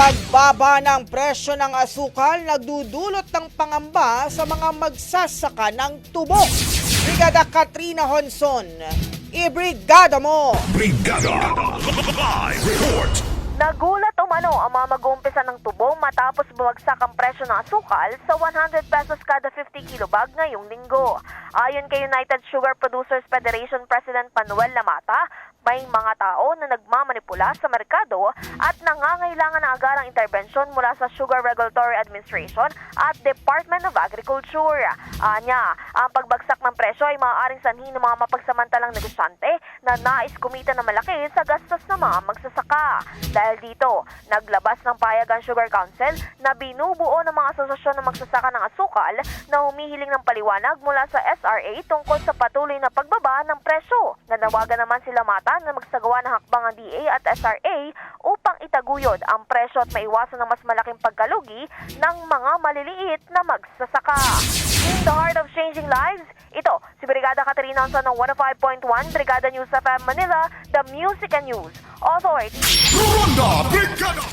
Pagbaba ng presyo ng asukal nagdudulot ng pangamba sa mga magsasaka ng tubo. Brigada Katrina Honson, ibrigada mo! Brigada Live Report Nagulat umano ang mga mag-uumpisa ng tubo matapos bumagsak ang presyo ng asukal sa 100 pesos kada 50 kilo bag ngayong linggo. Ayon kay United Sugar Producers Federation President Manuel Lamata, may mga tao na nagmamanipula sa merkado at nangangailangan ng agarang interbensyon mula sa Sugar Regulatory Administration at Department of Agriculture. Anya, ang pagbagsak ng presyo ay maaaring sanhi ng mga mapagsamantalang negosyante na nais kumita na malaki sa gastos ng mga magsasaka. Dahil dito, naglabas ng payag ang Sugar Council na binubuo ng mga asosasyon ng magsasaka ng asukal na humihiling ng paliwanag mula sa SRA tungkol sa patuloy na pagbaba ng presyo. Nanawagan naman sila mata na magsagawa ng hakbang ang DA at SRA upang itaguyod ang presyo at maiwasan ng mas malaking pagkalugi ng mga maliliit na magsasaka. In the heart of changing lives, ito si Brigada Katerina Onson ng 105.1 Brigada News FM Manila, the Music and News Authority. Ronda Brigada